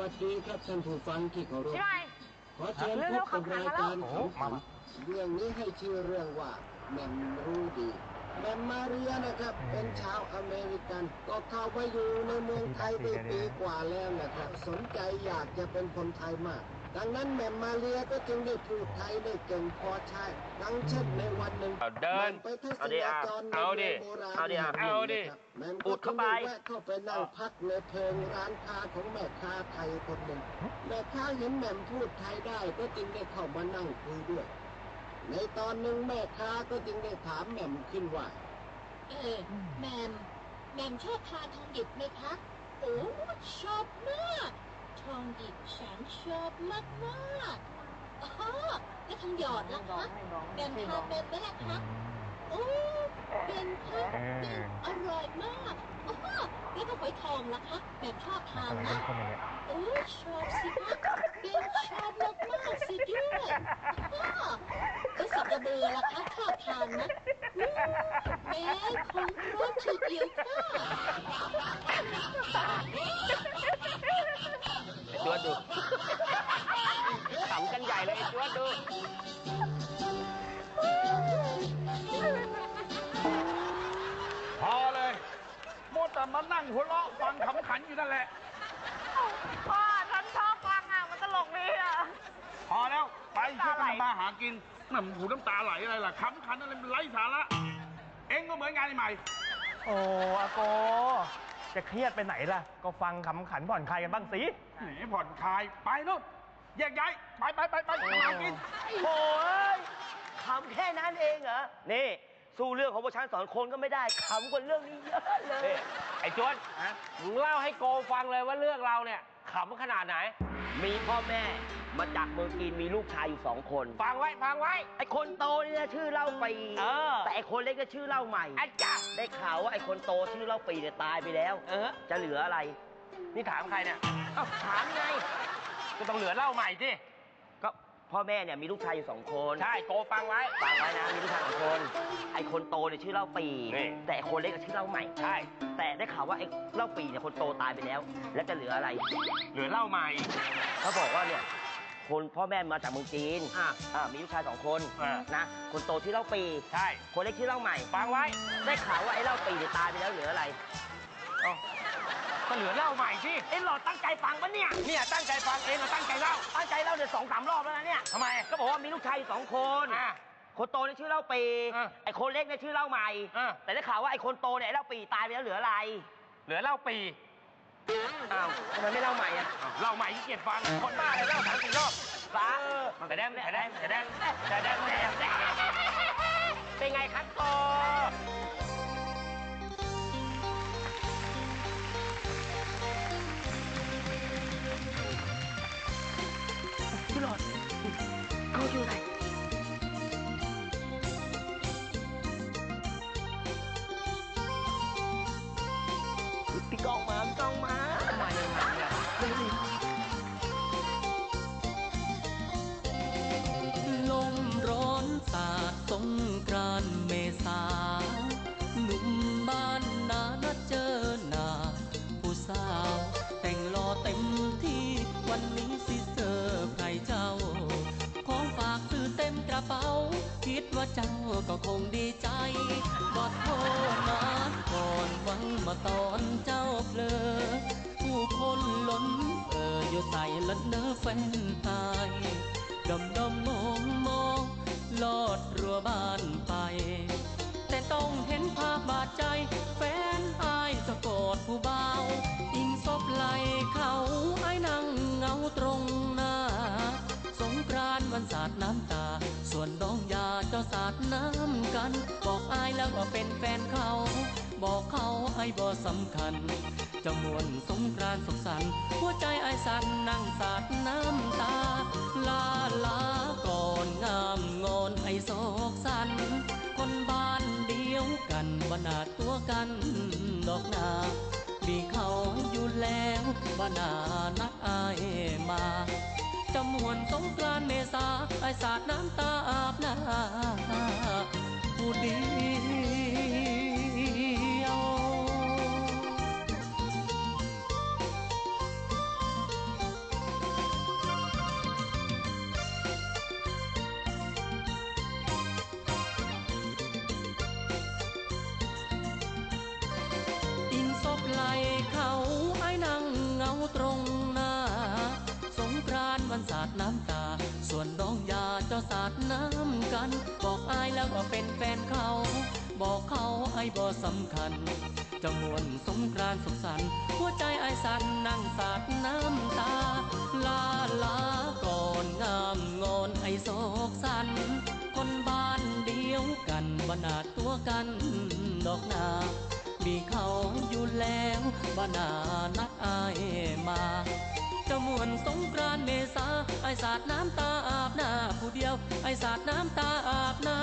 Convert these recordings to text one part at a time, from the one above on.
วัสดีครับท่านผู้ฟังที่เคารพพี่ใหม่ขอเชิญเร็พวบๆกับขับรายมาแล้วการของผมเรื่องนี้ให้ชื่อเรื่องว่าแมมรู้ดีแมมมาเรียนะครับ เป็นชาวอเมริกัน ก็เข้ามาอยู่ในเมืองไทยได้ปีกว่าแล้วนะครับ สนใจอยากจะเป็นคนไทยมาก ดังนั้นแมมมาเรียก็จึงได้พูดไทยได้เก่งพอใช้ดังเช่นในวันหนึ่งเอาเดินแมมไปเทศเอาดินาอะจรในเอาดิเมืองโบราณเอาดิอะแห่งหนึ่งเอาดินะครับแมมอุก็ดเข้าไปจึงได้แวะเข้าไปนั่งพักในเพิงร้านค้าของแม่ค้าไทยคนหนึ่งแม่ค้าเห็นแหม่มพูดไทยได้ก็จึงได้เข้ามานั่งคุยด้วย ในตอนหนึ่งแม่ค้าก็จึงได้ถามแหม่มขึ้นว่าเออแมมแมมชอบทานทองหยิบไหมคะโอ้ชอบมาก ทองหยิบฉันชอบมากมากๆอ๋อแล้วทองหยอดล่ะคะแมมทานเป็นไหมล่ะคะโอ้เป็นค่ะเป็นอร่อยมากอ๋อแล้วก็ฝอยทองล่ะคะแมมชอบทานนะ โอ้ชอบสิคะเป็นชอบมากมากๆสิด้วยอ๋อแล้วสับกระเบือล่ะคะชอบทานนะแม่ของรถทีเดียวค่ะจวดดูขำกันใหญ่เลยไอ้จวดดู พอเลย โมวแต่มานั่งหัวเราะฟังขำขันอยู่นั่นแหละ พ่อฉันชอบฟังอะมันตลกดีอะ พอแล้ว ไปช่วยกันน้ำตาไหลทำมาหากินน้ำหูน้ำตาไหลอะไรล่ะขำขันอะไรมันไร้สาระ เอ็งก็เหมือนงานไอ้ใหม่ โอ้อาโก จะเครียดไปไหนล่ะ ก็ฟังขำขันผ่อนคลายกันบ้างสิหนีผ่อนคลาย ไปนู่นแยกย้ายไปไปไปไปทำมาหากิน โอ้ยขำแค่นั้นเองเหรอ นี่ สู้เรื่องของพวกฉันสอนคนก็ไม่ได้ขำกว่าเรื่องนี้เยอะเลย ไอ้จวนมึงเล่าให้โกฟังเลยว่าเรื่องเราเนี่ยขำขนาดไหน มีพ่อแม่มาจากเมืองจีนมีลูกชายอยู่สองคน ฟังไว้ฟังไว้ ไอ้คนโตเนี่ยชื่อเล่าปีเออแต่ไอ้คนเล็กก็ชื่อเล่าใหม่อาจารย์ได้ข่าวว่าไอ้คนโตชื่อเล่าปีเนี่ยตายไปแล้ว เออ จะเหลืออะไร นี่ถามใครเนี่ยอ้าวถามไงก็ต้องเหลือเล่าใหม่สิก็ พ่อแม่เนี่ยมีลูกชายอยู่สองคนใช่โกฟังไว้ ฟังไว้นะมีลูกชายสองคน ไอ้คนโตเนี่ยชื่อเล่าปีแต่ไอ้คนเล็กก็ชื่อเล่าใหม่ ใช่ แต่ได้ข่าวว่าไอ้เล่าปีเนี่ยคนโตตายไปแล้ว แล้วจะเหลืออะไร เหลือเล่าใหม่ เขาบอกว่าเนี่ยคนพ่อแม่มาจากเมืองจีนอ่าอ่ามีลูกชายสองคนนะ คนโตชื่อเล่าปี ใช่ คนเล็กชื่อเล่าใหม่ ฟังไว้ ได้ข่าวว่าไอ้เล่าปีเนี่ยตายไปแล้วเหลืออะไร ก็เหลือเล่าใหม่สิเอ็งหลอดตั้งใจฟังปะเนี่ย เนี่ยตั้งใจฟังเองก็ตั้งใจเล่าตั้งใจเล่าเดี๋ยวสองสามรอบแล้วนะเนี่ย ทำไม ก็บอกว่ามีลูกชายอยู่สองคนคนโตเนี่ยชื่อเล่าปีไอ้คนเล็กเนี่ยชื่อเล่าใหม่แต่ได้ข่าวว่าไอ้คนโตเนี่ยไอ้เล่าปีตายไปแล้วเหลืออะไร เหลือเล่าปีอ้าวทำไมไม่เล่าใหม่อะเล่าใหม่ที่เกียจฟัง คนบ้าเลยเล่าสามสี่รอบฟ้าแต่แดงแต่แดงแต่แดงแต่แดงแต่แดงเป็นไงครับโต หลอดเขาอยู่ไหนพี่กองมาพี่กองมา ก็คงดีใจบอโทษมาก่อนวังมาตอนเจ้าเพลอผู้คนล้นเอออยู่ใส่ละเนื้อแฟนตายดมดมมองมองลอดรัวบ้านไป แต่ต้องเห็นภาพบาดใจ แฟนอายสะกดผู้เบาอิงซบไหลเขาไอ้นั่งเงาตรง กัน บอกอายแล้วว่าเป็นแฟนเขา บอกเขาให้บ่สำคัญจะมวนสงกรานสุขสันต์หัวใจไอ้ายสั่นนั่งสาดน้ำตา ลาลาก่อนงามงอนไอ้โศกสัน คนบ้านเดียวกันบนาดตัวกันดอกนามีเขาอยู่แล้วบนานัดอายมาจะมวนสงกรานเมษาไอสาดน้ำตาอาบหน้า ผู้ บอกอายแล้วว่าเป็นแฟนเขา บอกเขาไอ้บ่สำคัญจะมวนสงกรานสุขสันต์หัวใจไอ้สันนั่งสาดน้ำตา ลาลาก่อนงามงอนไอ้โศกสัน คนบ้านเดียวกันบนาดตัวกันดอกนา มีเขาอยู่แล้วบนานัดอายมา จะมวนสงกรานต์เมษาไอสาดน้ำตาอาบหน้าผู้เดียวไอสาดน้ำตาอาบหน้า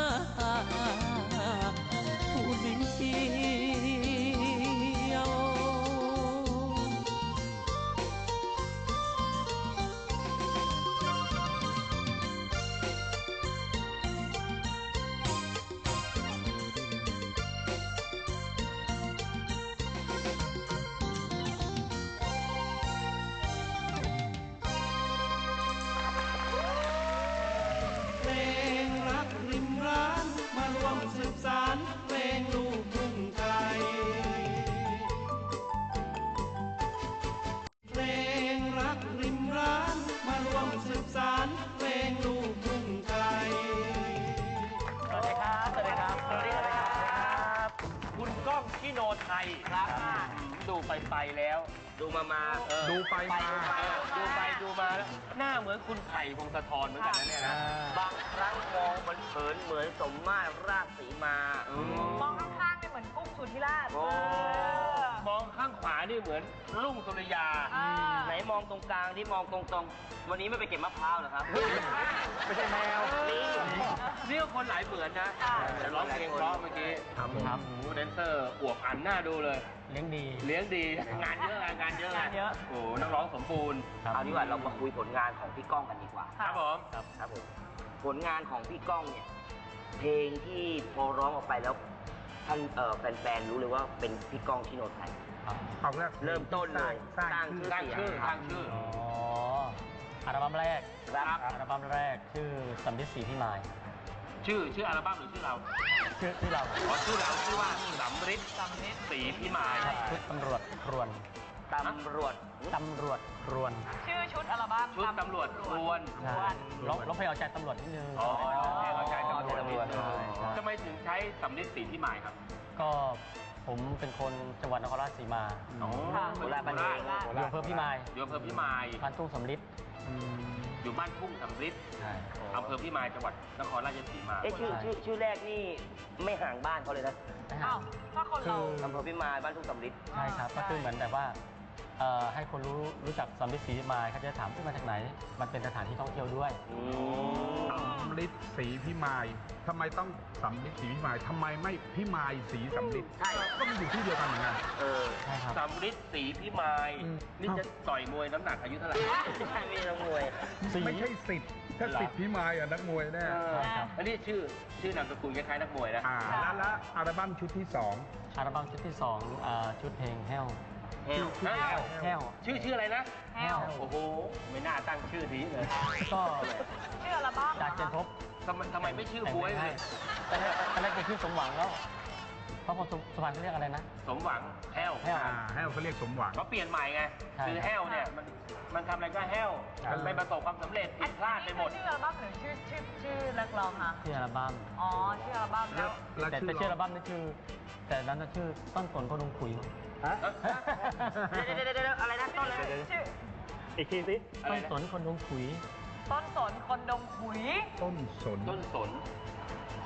ดูมามาเออดูไปมาเออดูไปดูมาแล้วหน้าเหมือนคุณไผ่พงศธรเหมือนกันนะเนี่ยนะบางครั้งมองมันเผินเหมือนสมมาตรราชสีมามองข้างๆเนี่ยเหมือนกุ้งสุธิราช เหมือนรุ่งสุริยาอ่าไหนมองตรงกลางที่มองตรงๆ วันนี้ไม่ไปเก็บมะพร้าวเหรอครับ ไม่ใช่แมวนี่นี่ก็คนหลายเหมือนนะแต่ร้องเพลงเพราะเมื่อกี้ครับครับโอ้โหแดนเซอร์อวบอันหน้าดูเลย เลี้ยงดี เลี้ยงดี งานเยอะงานเยอะงานเยอะโอ้โหนักร้องสมบูรณ์ครับเอาดีกว่าเรามาคุยผลงานของพี่ก้องกันดีกว่า ครับผมครับครับผม ผลงานของพี่ก้องเนี่ย เพลงที่พอร้องออกไปแล้วท่านเอ่อแฟนๆรู้เลยว่าเป็นพี่ก้องชิโนไทย เอาแรกเริ่มต้นเลยสร้างสร้างชื่อสร้างเสียงชื่อครับอ๋ออัลบั้มแรกครับอัลบั้มแรกชื่อสัมฤทธิ์สีพี่มายชื่อชื่ออัลบั้มหรือชื่อเราชื่อที่เราอ๋อชื่อเราชื่อว่าสำริดสำริดสีพิมายชุดตำรวจครวนตำรวจตำรวจครวน ชื่อชุดอัลบั้มชุดตำรวจรวนใช่ร้องร้องเพลงเอาใจตำรวจนิดนึงอ๋อเอาใจตำรวจตำรวจใช่ใช่ทำไมถึงใช้สำริดสีพิมายครับ ก็ ผมเป็นคนจังหวัดนครราชสีมาอ๋อค่ะโคราชบ้านเองอยู่อำเภอพี่มายอยู่อำเภอพิมายบ้านทุ่งสำลิดอยู่บ้านทุ่งสำริดใช่อำเภอพิมายจังหวัดนครราชสีมา เอ๊ะชื่อชื่อชื่อแรกนี่ไม่ห่างบ้านเขาเลยนะอ้าวถ้าคนเรา อำเภอพิมายบ้านทุ่งสำริด ใช่ครับ ก็คือเหมือนแบบว่าเอ่อ ให้คนรู้รู้จักสำลิดสีพิมายเขาจะถามว่ามาจากไหน มันเป็นสถานที่ท่องเที่ยวด้วยอืมสำลิดสีพิมายทำไมต้องสำลิดสีพิมายทำไมไม่พิมายสีสำลิดใช่ ก็มันอยู่ที่เดียวกันเหมือนกัน เออใช่ครับ สำริดสีพิมาย อืม นี่จะต่อยมวยน้ำหนักอายุเท่าไหร่ใช่ไม่ต้องมวยสีไม่ใช่สิทธิ์ถ้าสิทธิ์พิมายอะนักมวยแน่เออครับ อันนี้ชื่อชื่อนามสกุลคล้ายๆนักมวยนะ อ่าแล้วแล้วอัลบั้มชุดที่สอง อัลบั้มชุดที่สองอ่าชุดเพลงแห้ว แฮวชื่อแฮวแห้วชื่อชื่ออะไรนะแฮวโอ้โห ไม่น่าตั้งชื่อดีเลยก็ชื่ออัลบั้มจากเจนพบทำไมทำไมไม่ชื่อแต่งบวยให้เลยตอนแรกตอนแรกจะชื่อสมหวังแล้วพอบางคนสุพรรณเขาเรียกอะไรนะ สมหวังแห้วแห้วอ่าให้เขาเรียกสมหวังเขาเปลี่ยนใหม่ไงใช่คือแห้วเนี่ยมันมันทำอะไรก็แห้วครับมันไม่ประสบความสำเร็จผิดพลาดไปหมดชื่ออัลบั้มหรือชื่อชื่อชื่อนักร้องคะชื่ออัลบั้มอ๋อชื่ออัลบั้มแล้วแล้วแต่ชื่แต่อชื่ออัลบั้มนี่ชื่อแต่นั้นน่ะชื่อต้นสนคนดงขุย ฮะเดี๋ยวเดี๋ยวเดี๋ยวเดี๋ยวอะไรนะต้นอะไรชื่ออีกทีสิอะไรต้นนะสนคนดงขุย ต้นสนคนดงขุย ต้นสนต้นสน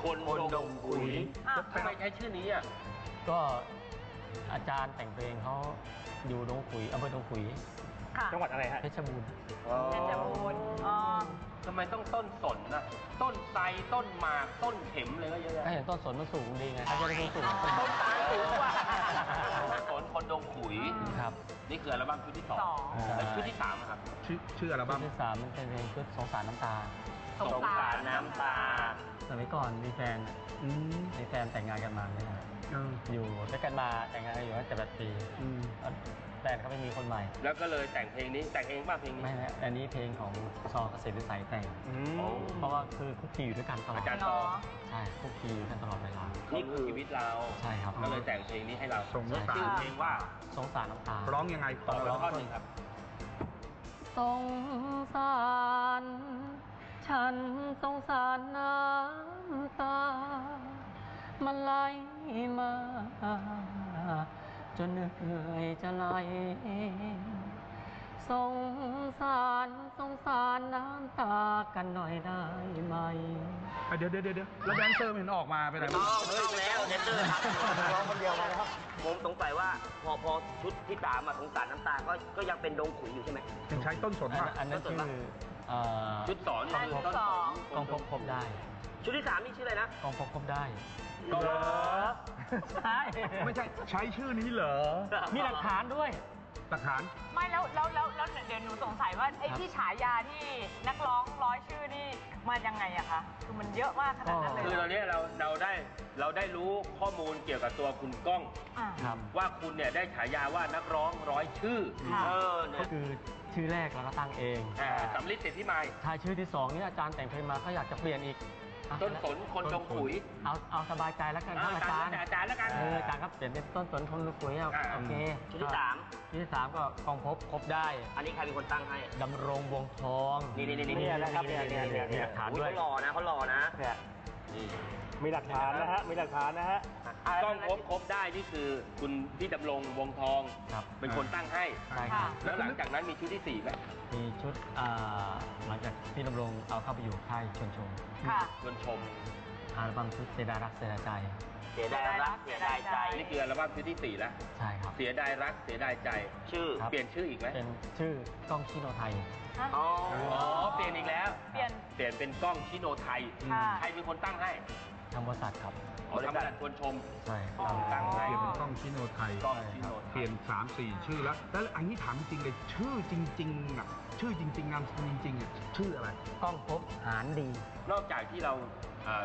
คนคนดงขุยอะทำไมใช้ชื่อนี้อะก็อาจารย์แต่งเพลงเขาอยู่ดงขุยอำเภอดงขุยค่ะจังหวัดอะไรฮะเพชรบูรณ์เพชรบูรณ์อ๋อ ทำไมต้องต้นสนนะต้นไทรต้นหมากต้นเข็มเลยก็เยอะก็แยะเห็นต้นสนมันสูงดีไงเขาจะได้สูงต้นตาลสูงกว่าต้นสนคนดงขุย ครับ นี่คืออัลบั้มชุดที่สองสอง แล้วชุดที่สามอะครับ ชื่อชื่ออัลชุบั้ดมที่สามมันเป็นเพลงชุดสงสารน้ำตา สงสารน้ำตา สมัยก่อนมีแฟนอืมมีแฟนแต่งงานกันมาเนี่ยนะเอออยู่ด้วยกันมาแต่งงานกันอยู่ตั้งแต่แปดปี อืม แฟนเขาไปมีคนใหม่ แล้วก็เลยแต่งเพลงนี้แต่งเองป่ะเพลงนี้ไม่นะอันนี้เพลงของซอเกษตรวิสัยแต่งอืมโอ้เพราะว่าคือคุกคีอยู่ด้วยกันตลอดอาจารย์เนาะใช่คุกคีอยู่กันตลอดเวลานี่คือชีวิตเราใช่ครับก็เลยแต่งเพลงนี้ให้เราสงสารชื่อเพลงว่าสงสารน้ำตาร้องยังไงต่อร้องท่อนหนึ่งครับสงสารฉันสงสารน้ำตามันไหลมา จนเหนื่อยจะไหลสงสารสงสารน้ำตากันหน่อยได้ไหม อะเดี๋ยวเดี๋ยวเดี๋ยวแล้วแดนเซอร์ไม่เห็นออกมาไปไหนไม่ต้องเฮ้ยแล้วเนเตอร์ครับร้องคนเดียวมาแล้ว ผมสงสัยว่าพอพอชุดที่สามมาสงสารน้ำตาก็ก็ยังเป็นดงขุยอยู่ใช่ไหม ยังใช้ต้นสนอันป่ะนั้นอันนั้นชื่อเอ่อชุดสอนใช่คือชุดต้นสอง กองพบคบได้ ชุดที่สามนี่ชื่ออะไรนะกองพบคบได้ เหรอ ใช่ไม่ใช่ใช้ชื่อนี้เหรอมีหลักฐานด้วย หลักฐาน ไม่แล้วแล้วแล้วแล้วเดี๋ยวหนูสงสัยว่าไอ้ครับที่ฉายาที่นักร้องร้อยชื่อนี่มายังไงอะคะคือมันเยอะมากขนาดนั้นเลยคือเหรตออนนี้เราเราได้เราได้รู้ข้อมูลเกี่ยวกับตัวคุณก้อง อะ ครับ ว่าคุณเนี่ยได้ฉายาว่านักร้องร้อยชื่อ ค่ะ เออเนี่ก็ยคือชื่อแรกเราก็ตั้งเองอ่าสำลิดสิทธิไมายชายชื่อที่สองนี่อาจารย์แต่งเพลงมาก็อยากจะเปลี่ยนอีกอะ ต้นสนคนดงขุย เอาเอาสบายใจแล้วกันครับอาจารย์แต่อาจารย์แล้วกันเอออาจารย์ครับเปลี่ยนเป็นต้นสนคนดงขุยเอาอ่า โอเคชุดที่สามชุดที่สามก็กองพบครบได้อันนี้ใครเป็นคนตั้งให้ ดำรงวงทองนี่นี่นี่เนี่ยนะครับเนี่ยเนี่ยเนี่ยมีหลักฐานอุ๊ด้วยเขาหล่อนะเขาหล่อนะเนี่ยนี่ มีหลักฐานนะฮะ มีหลักฐานนะฮะ กล้องครบครบได้นี่คือคุณพี่ดำรงวงทองครับ เป็นคนตั้งให้ ใช่ครับแล้วหลังจากนั้นมีชุดที่สี่ไหมมีชุดอ่าหลังจากพี่ดำรงเอาเข้าไปอยู่ค่ายชนชม ค่ะ ชวนชม อัลบั้มชุดเสียดายรักเสียดายใจเสียดายรักเสียดายใจ นี่คืออัลบั้มชุดที่สี่แล้ว ใช่ครับ เสียดายรักเสียดายใจ ชื่อ ครับ เปลี่ยนชื่ออีกไหมเป็นชื่อกล้องชิโนไทย อ๋อเปลี่ยนอีกแล้ว เปลี่ยน เปลี่ยนเป็นกล้องชิโนไทย ค่ะ ใครเป็นคนตั้งให้ทางบริษัทครับ อ๋อทำบริษัทชวนชม ใช่อ๋อตั้งให้ เปลี่ยนเป็นกล้องชิโนไทยกล้องชิโนไทเปลี่ยยนสามสี่ชื่อแล้ว แล้วอันนี้ถามจริงเลยชื่อจริงๆอะชื่อจริงๆนามสกุลจริงๆอะชื่ออะไร กล้องพบหารดี นอกจากที่เราเอ่อ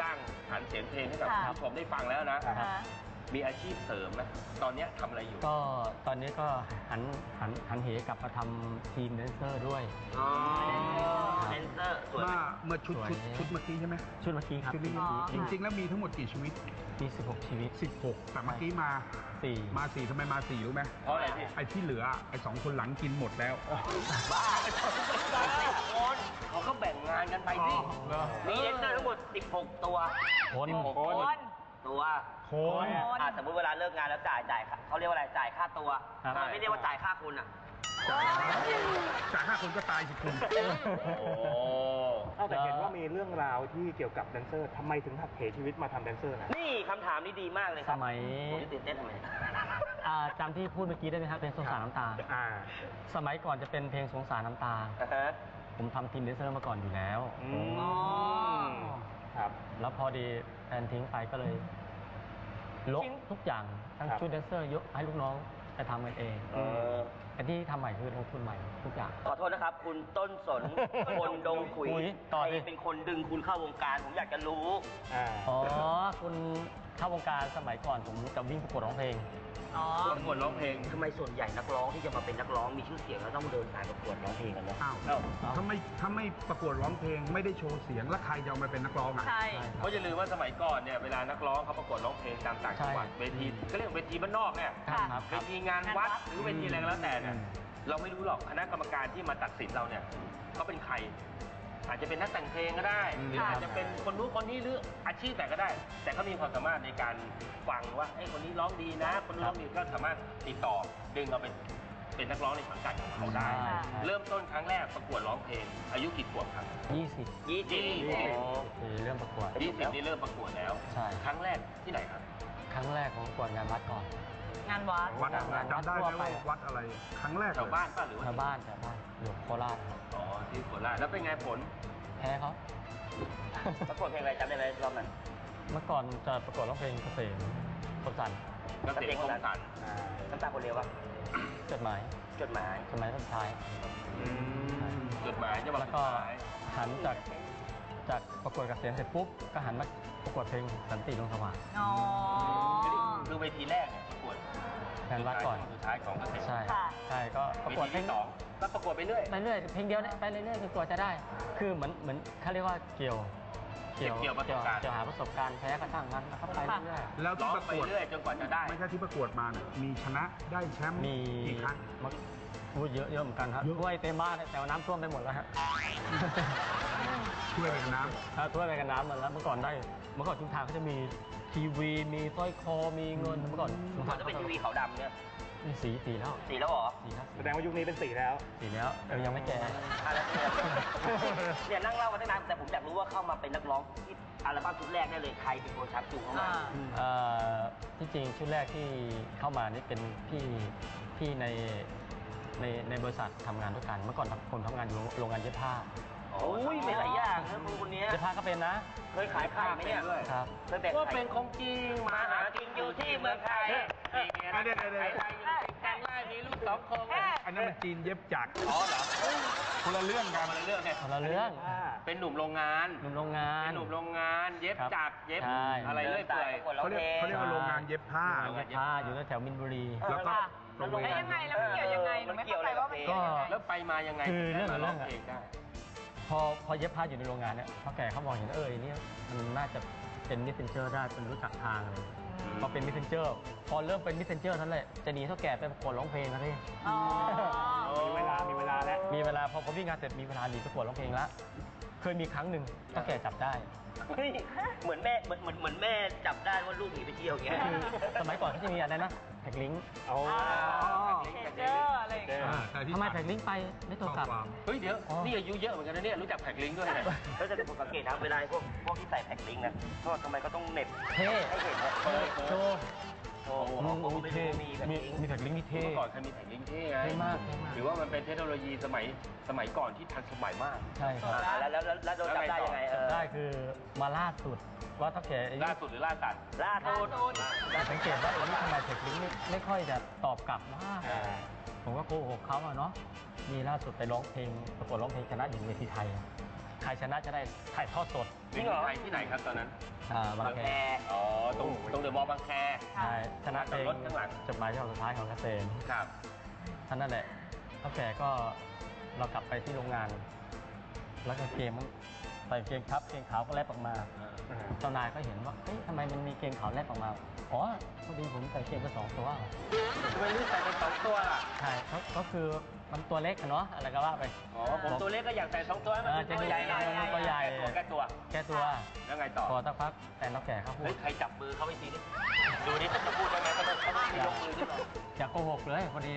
สร้างฐานเสียงเพลงให้กับค่ะ ผู้ชมได้ฟังแล้วนะ ครับอะมีอาชีพเสริมไหมตอนเนี้ยทำอะไรอยู่ก็ตอนนี้ก็หันหันหันเหกลับมาทำทีมแดนเซอร์ด้วย อ๋อเซนเซอร์สวยเมื่ไหมอเมื่อชุดสวย ชุดชุดเมื่อกี้ใช่ไหมชุดเมื่อกี้ครับชุดนี้อ๋อจริงๆ แล้วมีทั้งหมดกี่ชีวิต มี16 ชีวิต 16 แต่เมื่อกี้มา4 มาสี่ทำไมมาสี่รู้ไหมเพราะอะไรพี่ ไอ้ที่เหลือไอ้สองคนหลังกินหมดแล้ว บ้าคน เขาก็แบ่งงานกันไปสิมีเซนเซอร์ทั้งหมด 16 ตัว คน 16 คน ตัวคน อ่าสมมติเวลาเลิกงานแล้วจ่ายจ่ายค่าเขาเรียกว่าอะไรจ่ายค่าตัวครับมันไม่เรียกว่าจ่ายค่าคุณอะ จ่ายห้าคนก็ตายสิคุณโอ้เอาแต่เห็นว่ามีเรื่องราวที่เกี่ยวกับแดนเซอร์ทำไมถึงหักเหชีวิตมาทำแดนเซอร์นะ นี่คำถามนี้ดีมากเลยคสรับมัย ผมจะตื่นเต้นทำไมอ่าจำที่พูดเมื่อกี้ได้ไหมครับเป็นสงสารน้ำตา อ่า สมัยก่อนจะเป็นเพลงสงสารน้ำตา อ่าฮะ ผมทำทีมแดนเซอร์มาก่อนอยู่แล้วอือ๋อมครับ แล้วพอดีแฟนทิ้งไปก็เลยลบทิ้ง ทุกอย่างทั้งครับ ชุดแดนเซอร์ยกให้ลูกน้องไปทำกันเองเออ ไอ้ที่ทำใหม่คือลงทุนใหม่ทุกอย่าง ขอโทษนะครับ คุณต้นสน คนดงขุยขุยใคต่อรดิ เป็นคนดึงคุณเข้าวงการ ผมอยากจะรู้ อ่า อ๋อคุณเข้าวงการสมัยก่อนผมจะวิ่งประกวดร้องเพลง อ๋อประกวดร้องเพลงทำไมส่วนใหญ่นักร้องที่จะมาเป็นนักร้องมีชื่อเสียงแล้วต้องเดินสายประกวดร้องเพลงกันเนาะอ้าวถ้าไม่ถ้าไม่ประกวดร้องเพลงไม่ได้โชว์เสียงแล้วใครจะเอามาเป็นนักร้องอะใช่เพราะอย่าลืมว่าสมัยก่อนเนี่ยเวลานักร้องเขาประกวดร้องเพลงตามต่างจังหวัดเวทีก็เรียกว่าเวทีบ้านนอกเนี่ยครับเวทีงานวัดหรือเวทีอะไรก็แล้วแต่เนี่ยเราไม่รู้หรอกคณะกรรมการที่มาตัดสินเราเนี่ยเขาเป็นใคร อาจจะเป็นนักแต่งเพลงก็ได้ หรืออาจจะเป็นคนรู้คนนี้หรืออาชีพแต่ก็ได้ แต่เขามีความสามารถในการฟังว่าไอ้ยคนนี้ร้องดีนะ คนนี้ร้องดีก็สามารถติดต่อดึงเราเป็นเป็นนักร้องในสังกัดของเขาได้ค่ะเริ่มต้นครั้งแรกประกวดร้องเพลง อายุกี่ขวบครับยี่สิบยี่สิบคือเริ่มประกวดยี่สิบนี่เริ่มประกวดแล้ว ใช่ ครั้งแรกที่ไหนครับ ครั้งแรกของประกวดงานวัดก่อน งานวัดวัดอะไรจำได้ไหมว่าวัดอะไร ครั้งแรกแถวบ้านป่ะหรือว่าชาวบ้านชาวบ้านอยู่โคราชครับอ๋อที่โคราชแล้วเป็นไงผลแพ้เขาประกวดเพลงอะไรจำได้ไหมรอบนั้นเมื่อก่อนจะประกวดร้องเพลงเกษมคมสันก็เสียงคมสันน้ำตาคนเดียวปะจดหมายจดหมายสมัยสุดท้าย จดหมายจะบอกแล้วสุก็ดท้ายหันจากจากประกวดเกษมเสร็จปุ๊บก็หันมาประกวดเพลงสันติลงสว่างอ๋อคือเวทีแรกเนี่ยประกวด งานวัดก่อน สุดท้ายของเกษตรใช่ค่ะ ใช่ก็ประเวกวดทีเพลงที่สองก็ประกวดไปเรื่อย ไปเรื่อยเพลงเดียวเนี่ยไปเรื่อยๆจนกว่าจะได้ คือเหมือนเหมือนเขาเรียกว่าเกี่ยวเกี่ยวประสบการณ์ เกี่ยวหาประสบการณ์แพ้ก็ช่างมันแล้วก็ไปเรื่อยแล้วร้ที่องประไปกวดเรื่อยจนกว่าจะได้ ไม่ใช่ที่ประกวดมาเนี่ยมีชนะได้แชมป์ๆมีกี่ครั้งมาพูดเยอะเยอะเหมือนกันครับเยอะ ถ้วยเต็มบ้านแต่ว่าน้ำท่วมไปหมดแล้วฮะ ช่วยไปกับน้ถ้าถ้วยไปกับน้ำหมดแล้วเมื่อก่อนได้เมื่อก่อนชุมทางเขาจะมี ทีวีมีสร้อยคอมีเงินเมื่อก่อนชุมมัทานงจะเป็นทีวีขาวดำเนี่ยมีสีสีแล้วสีแล้วเหรอสีแล้วแสดงว่ายุคนี้เป็นสีแล้ว สีแล้วแต่ยังไม่แก่อะไรเนี่ยเนี่ยนั่งเล่ามาตั้งนานแต่ผมอยากรู้ว่าเข้ามาเป็นนักร้องที่อัลบั้มชุดแรกได้เลยใครเป็นคนชักจูงเข้ามาอ่าเอ่อที่จริงชุดแรกที่เข้ามานี่เป็นพี่พี่ในในในบริษัททำงานด้วยกัน เมื่อก่อนผมทำงานอยู่โรงงานเย็บผ้า โอ้ยเป็นหลายอย่างนะคุณคนเนี้ยเย็บผ้าก็เป็นนะ เคยขายไข่ไหมเนี่ย ครับ เคยแบ่งว่าเป็นของจริง มาหากินอยู่ที่เมืองไทยนี่ไงำเดี๋ยวเดี๋ยวเดี๋ยวไทยอยู่ติดกันได้มีลูกสองคน อันนั้นมันจีนเย็บจักรอ๋อเหรอคนละเรื่องกันมาเรื่องเนี่ยคนละเรื่อง เป็นหนุ่มโรงงาน หนุ่มโรงงานเป็นหนุ่มโรงงาน เย็บครับจักรเย็บใช่ อะไรเรื่อยเปื่อย เขาเรียกเขาเรียกว่าโรงงานเย็บผ้า โรงงานเย็บผ้าอยู่แถวๆมินบุรี แล้วก็ค่ะโรงแล้วงาน ยังไง แล้วมันเกี่ยวยังไงหนูไม่เข้าใจว่ามันเกี่ยวยังไง แล้วไปมายังไงคือเรื่องได้มาเรื่ร้อองงอะเพลงได้พ อพอเย็บผ้าอยู่ในโรงงานเนี่ยเขาแก่เขามองเห็นเออไอ้เนี่ยมันน่าจะเป็นมิสเซนเจอร์ได้เป็นรู้จักทางอะไรพอเป็นมิสเซนเจอร์พอเริ่มเป็นมิสเซนเจอร์นั่นแหละจะหนีเท่าแก่ไปประกวดร้องเพลงนะพี่อ๋อ มีเวลา มีเวลาแล้ว มีเวลาพอผมวิ่งงานเสร็จมีเวลาหนีประกวดร้องเพลงละเคยมีครั้งหนึ่งเท่าแก่จับได้ เฮ้ยเหมือนแม่เหมือนเหมือนเหมือนแม่จับได้ว่าลูกหนีไปเที่ยวอย่างเงี้ยคือสมัยก่อนเขาจะมีอะไรนะ แท็กลิงก์เอาเพจเจอร์อะไรอย่างเงี้ย อ่าแต่ที่ทำไมแท็กลิงก์ไปไม่โทรกลับข้อความ เฮ้ยเดี๋ยวอ๋อ นี่อายุเยอะเหมือนกันนะเนี่ยรู้จักแพ็กลิงก์ด้วยเนี่ยก็จะผมสังเกตนะเวลาพวกพวกที่ใส่แพ็กลิงก์นะก็ทำไมก็ต้องเหน็บเท่ให้เห็นนะโชว์โชว์ โอ้โหอืมผมโอ้ไม่เท่รู้มีแพ็กมีลิงก์มีแท็กลิงก์ที่เท่เมื่อก่อนเคยมีแพ็กลิงก์เท่ไงเท่มากเท่มากหรือว่ามันเป็นเทคโนโลยีสมัยสมัยก่อนที่ทันสมัยมาก ใช่ครับอ่าแล้วแล้วแล้วแล้วโดนจับได้ยังไงเออได้คือมาล่าสุดว่าเท่าแก่อายุล่าสุดหรือล่าสัตว์ล่าสุดได้สังเกตว่าไอ้นี่ทำไมแท็กลิงก์ไม่ไม่ค่อยจะตอบกลับว่าอ่าผมก็โกหกเขาอะเนาะมีล่าสุดไปร้องเพลงประกวดร้องเพลงชนะอยู่เวทีไทย ใครชนะจะได้ถ่ายทอดสดจริงเหรอไทยที่ไหนครับตอนนั้นอ่าบางบางแคแคอ๋อตรงตรงเดอะมอลล์บางแคใช่ชนะเพลงรถข้างหลังจดหมายฉบับสุดท้ายของเกษมครับท่านนั่นแหละเท่าแก่ก็เรากลับไปที่โรงงาน แล้วก็เกงมันใส่เกงครับเกงขาวก็แลบออกมาเจ้านายก็เห็นว่าเฮ้ยทำไมมันมีเกงขาวแลบออกมาอ๋อพอดีผมใส่เกงไปสองตัวทำไมรู้ใส่เป็นสองตัวล่ะใช่ก็ก็คือ มันตัวเล็กอะเนาะอะไรก็ว่าไป อ๋อผมตัวเล็กก็อยากใส่สองตัวให้มันเออจะตัวใหญ่หน่อยตัวใหญ่ แก้ตัวแก้ตัวแก้ตัว แล้วไงต่อพอสักพักแต่เราแก่เขาพูเฮ้ดยใครจับมือเขาไปทีนี่ดูนี่เขาจะพูดได้ไหมเขาจะเขาจะมียกมือขึ้นมาอย่าโกหกเลยพอดี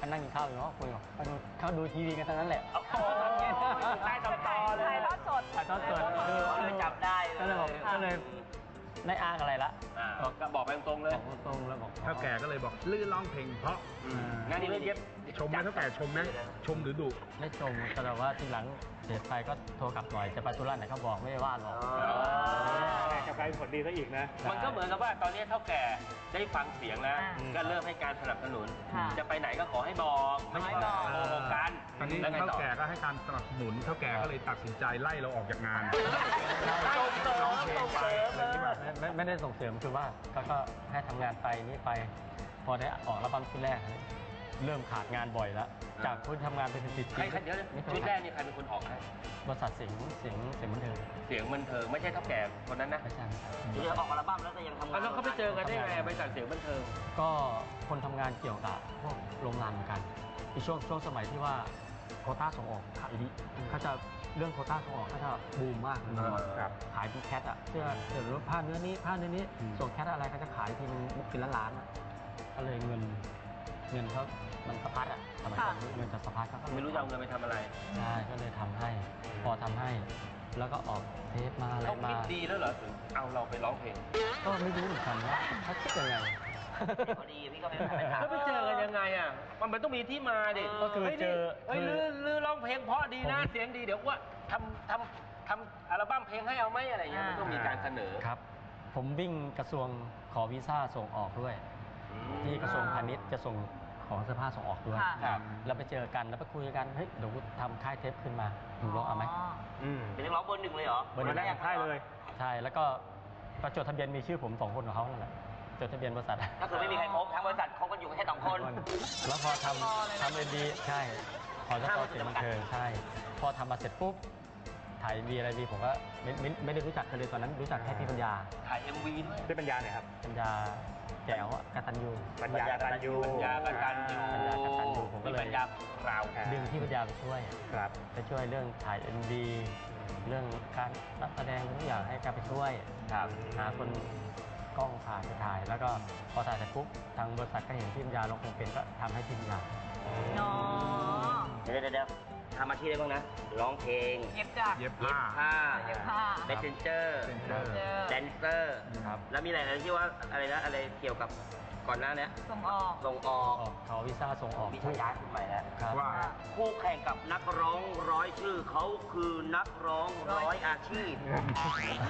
กันนั่งกินข้าวอยู่เนาะคุยบอกเขาดูเขาดูทีวีกันทั้งนั้นแหละโอ้โหใต้ตำตอเลยถ่ายทอดสดถ่ายทอดสดคือเขาเลยจับได้ก็เลยบอกก็เลยไม่อ้างอะไรละอ่าก็บอกไปตรงๆเลยบอกตรงๆแล้วบอก เท่าแก่ก็เลยบอก ลื่นร้องเพลงเพราะงั้นนี่เย็บชมไหมเท่าแก่ชมไหมชมหรือดุไม่ชมแต่ว่าทีหลังเสียไปก็โทรกลับหน่อยจะไปธุระไหนก็บอกไม่ว่าหรอกจะกลายเป็นผลดีซะอีกนะ มันก็เหมือนกับว่าตอนนี้เท่าแก่ได้ฟังเสียงแล้วอ่าก็เริ่มให้การสนับสนุนค่ะจะไปไหนก็ขอให้บอกขอให้บอกโกหกกันตอนนี้แล้วไงเท่าต่อแก่ก็ให้การสนับสนุนเท่าแก่ก็เลยตัดสินใจไล่เราออกจากงานส่งเสริมส่งเสริมไม่ไม่ไม่ได้ส่งเสริมคือว่าก็ก็ให้ทำงานไปนี่ไป พอได้ออกอัลบั้มชุดแรก เนี่ยเริ่มขาดงานบ่อยแล้ว จากคนทำงานเป็นสิบๆใครใครเดี๋ยวไม่ค่อยชุดแรกนี่ใครเป็นคนออกให้บริษัทเสียงเสียงเสียงบันเทิงเสียงบันเทิงไม่ใช่เท่าแก่คนนั้นนะไม่ใช่ครับเดี๋ยวออกอัลบั้มแล้วแต่ยังทำงานแล้วเขาไปเจอกันได้ไงบริษัทเสียงบันเทิงก็คนทำงานเกี่ยวกับพวกโรงงานเหมือนกันในช่วงช่วงสมัยที่ว่าโควต้าส่งออกขายดีเขาจะเรื่องโควต้าส่งออกเขาจะบูมมากเลยเออครับขายเป็นแคทอะเสื้อเสื้อหรือว่าผ้าเนื้อนี้ผ้าเนื้อนี้ส่งแคทอะไรเขาจะขายทีนึงเป็นล้านล้านๆอะก็เลยเงินเงินเขา มันสะพัดอะสมัยก่อนเงินจะสะพัดเขาก็ไม่รู้จะเอาเงินไปทำอะไร ใช่ก็เลยทำให้ พอทำให้ แล้วก็ออกเทปมาอะไรเขามา คิดดีแล้วเหรอถึงเอาเราไปร้องเพลงก็ไม่รู้เหมือนกันว่าเขาคิดยังไง พอดีพี่ก็ไม่ได้ไปถาม แล้วไปเจอกันยังไงอะ มันมันต้องมีที่มาดิก็คือฮ้ยนี่เจอเฮ้ยคือลือลือร้องเพลงเพราะดีนะผม เสียงดีเดี๋ยวว่าทำทำทำอัลบั้มเพลงให้เอาไหมอะไรเงี้ยมันต้องมีการเสนอครับ ผมวิ่งกระทรวงขอวีซ่าส่งออกด้วย อืมที่กระทรวงพาณิชย์จะส่ง ของเสื้อผ้าส่งออกด้วยค่ะ ครับ แล้วไปเจอกันแล้วไปคุยกันเฮ้ยเดี๋ยวกูทำค่ายเทปขึ้นมาหนูลองเอาไหม อืมเป็นนักร้องเบอร์หนึ่งเลยเหรอเบอร์หนึ่งแรกค่ายเลย ใช่แล้วก็ก็จดทะเบียนมีชื่อผมสองคนของเขานั่นแหละจดทะเบียนบริษัทก็คือไม่มีใครครบทั้งบริษัทคบกันอยู่แค่สองคน แล้วพอทำทำเอ็นดีใช่พอจะพอเสียงบันเทิงใช่ พอทำมาเสร็จปุ๊บถ่ายดีอะไรดีผมก็ไม่ไม่ไม่ได้รู้จักกันเลยตอนนั้นรู้จักแค่พี่ปัญญาถ่าย MV ด้วยได้ปัญญาหน่อยครับ ปัญญา แจ๋วอะกตัญญูปัญญากตัญญูปัญญากตัญญูปัญญากตัญญูผมก็เลยปัญญาของเราดึงพี่ปัญญาไปช่วยครับไปช่วยเรื่องถ่าย MV เรื่องการนักแสดงทุกอย่างให้แกไปช่วยครับหาคนกล้องถ่ายไปถ่าย แล้วก็พอถ่ายเสร็จปุ๊บทางบริษัทก็เห็นพี่ปัญญาลงคงเป็นก็ทำให้พี่ปัญญาเนาะเดี๋ยวเดี๋ยวเดี๋ยวทำอาชีพอะไรบ้างนะ ร้องเพลง เย็บจากเย็บเย็บผ้าผ้าเย็บผ้าเมสเซนเจอร์ Messenger เจอแดนเซอร์ ครับ แล้วมีอะไรนะที่ว่าอะไรนะอะไรเกี่ยวกับก่อนหน้าเนี้ยส่งออก ส่งออกออกขอวีซ่าส่งออกมีฉายาขึ้นใหม่แล้วครับ ว่า คู่แข่งกับนักร้องร้อยชื่อเขาคือนักร้องร้อยอาชีพ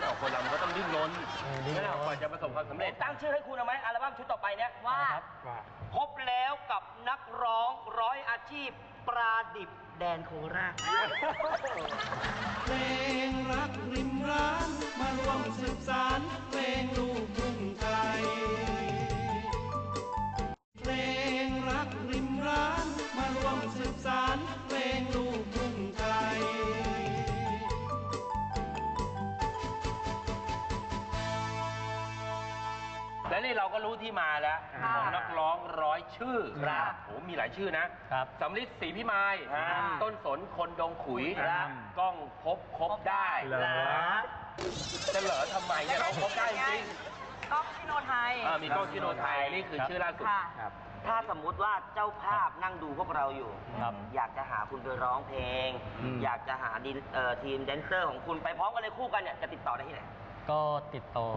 เอาคนเรามันก็ต้องดิ้นรนเออดิ้นรนไม่ได้กว่าจะประสบความสำเร็จตั้งชื่อให้คุณเอาไหมอัลบั้มชุดต่อไปเนี้ย ว่าครับว่า พบแล้วกับนักร้องร้อยอาชีพปราดิบ แดนโคราชเพลงรักริมร้านมาร่วมสืบสารเพลงลูกทุ่ง ที่มาแล้วค่ะของนักร้องร้อยชื่อครับโอ้มีหลายชื่อนะครับสำลิดศรีพิมายอ่าต้นสนคนดงขุยครับกล้องพบคบได้เหรอจะเหลอทำไมเนี่ยเราพบได้จริงกล้องชิโนไทยเออมีกล้องชิโนไทยนี่คือชื่อล่าสุดค่ะครับถ้าสมมุติว่าเจ้าภาพนั่งดูพวกเราอยู่ครับอยากจะหาคุณไปร้องเพลงอืมอยากจะหาดินเอ่อทีมแดนเซอร์ของคุณไปพร้อมกันเลยคู่กันเนี่ยจะติดต่อได้ที่ไหน ก็ติดต่อ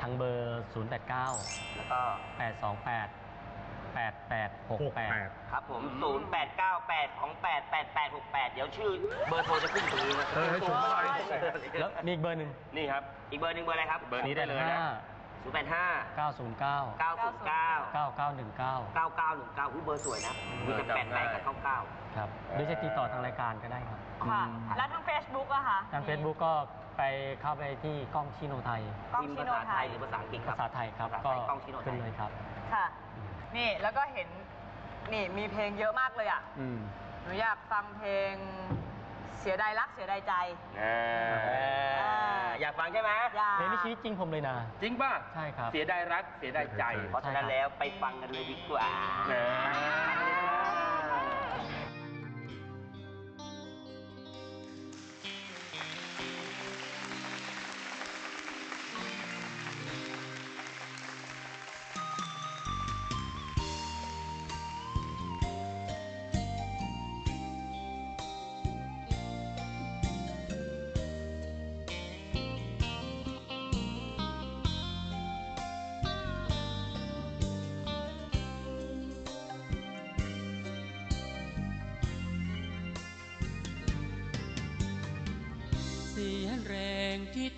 ทางเบอร์ 0 8 9 แล้วก็ 8 2 8 8 8 6 8 ครับผม 0898ของ88868 เดี๋ยวชื่อเบอร์โทรจะขึ้นตรงนี้นะเออให้สูงหน่อย แล้วมีอีกเบอร์หนึ่ง นี่ครับ อีกเบอร์หนึ่งเบอร์อะไรครับ เบอร์นี้ได้เลยนะ 085 909 909 9919 9919อุ้ยเบอร์สวยนะมีแต่เบอร์จำได้88กับ99ครับหรือจะติดต่อทางรายการก็ได้ครับค่ะแล้วทาง Facebook อะค่ะทาง Facebook ก็ไปเข้าไปที่กล้องชิโนไทย กล้องพิมพ์ชิภาโนษาไทไทยยหรือภาษาอังกฤษครับภาษาไทยครับ ภาษาก็ไทยกล้องชิโนไทขึ้นยเลยครับ ค่ะ นี่แล้วก็เห็น นี่มีเพลงเยอะมากเลยอะอืม หนูอยากฟังเพลง เสียดายรักเสียดายใจอ่าอยากฟังใช่ไหมอยากเพลงนี้ชีวิตจริงผมเลยนะ จริงป่ะใช่ครับ เสียดายรักเสียดายใจเพราะฉะนั้นแล้วไปฟังกันเลยดีกว่า นะ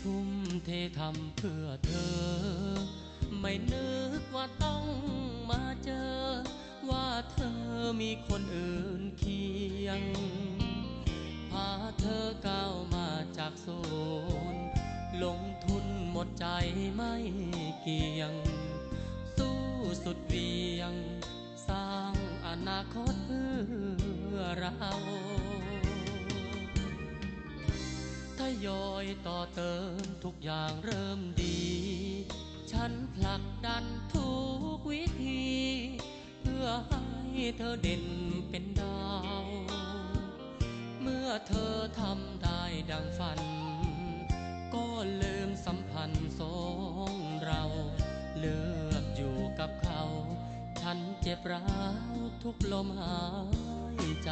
ทุ่มเททำเพื่อเธอ ไม่นึกว่าต้องมาเจอ ว่าเธอมีคนอื่นเคียง พาเธอก้าวมาจากโซนลงทุนหมดใจไม่เกี่ยง สู้สุดเวียง สร้างอนาคตเพื่อเรา ยอยต่อเติมทุกอย่างเริ่มดี ฉันผลักดันทุกวิธี เพื่อให้เธอเด่นเป็นดาว เมื่อเธอทำได้ดังฝัน ก็ลืมสัมพันธ์สองเรา เลือกอยู่กับเขา ฉันเจ็บร้าวทุกลมหายใจ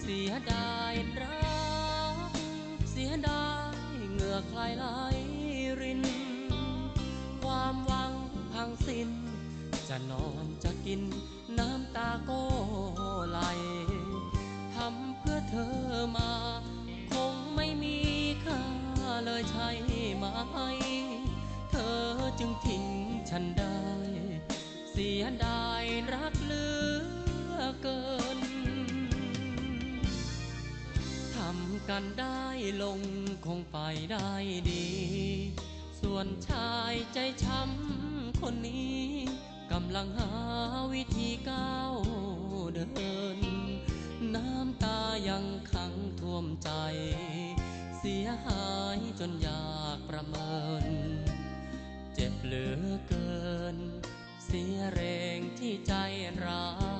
เสียดายรัก คลายไหลริน ความหวังพังสิ้น จะนอนจะกินน้ำตาก็ไหลทำเพื่อเธอมา คงไม่มีค่าเลยใช่ไหม เธอจึงทิ้งฉันได้ เสียดายรักเหลือเกินทำกันได้ลงคงไปได้ดี ส่วนชายใจช้ำคนนี้กำลังหาวิธีก้าวเดิน น้ำตายังขังท่วมใจ เสียหายจนอยากประเมิน เจ็บเหลือเกิน เสียแรงที่ใจรัก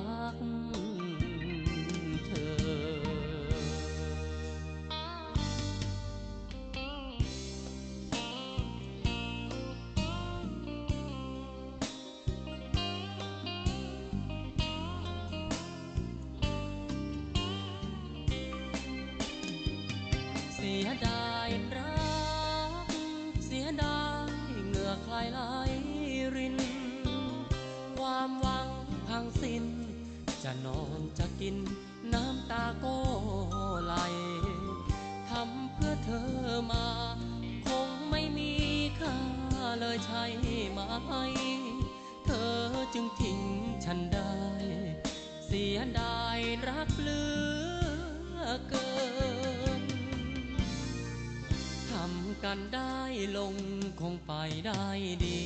ได้ดี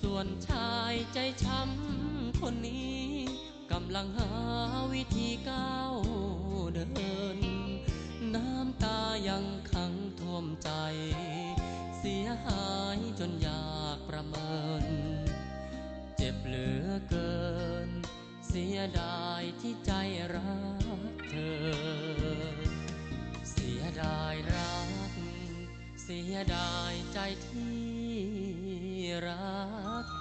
ส่วนชายใจช้ำคนนี้กำลังหาวิธีก้าวเดิน น้ำตายังขังท่วมใจ เสียหายจนอยากประเมิน เจ็บเหลือเกิน เสียดายที่ใจรักเธอ เสียดายรัก เสียดายใจที่ รัก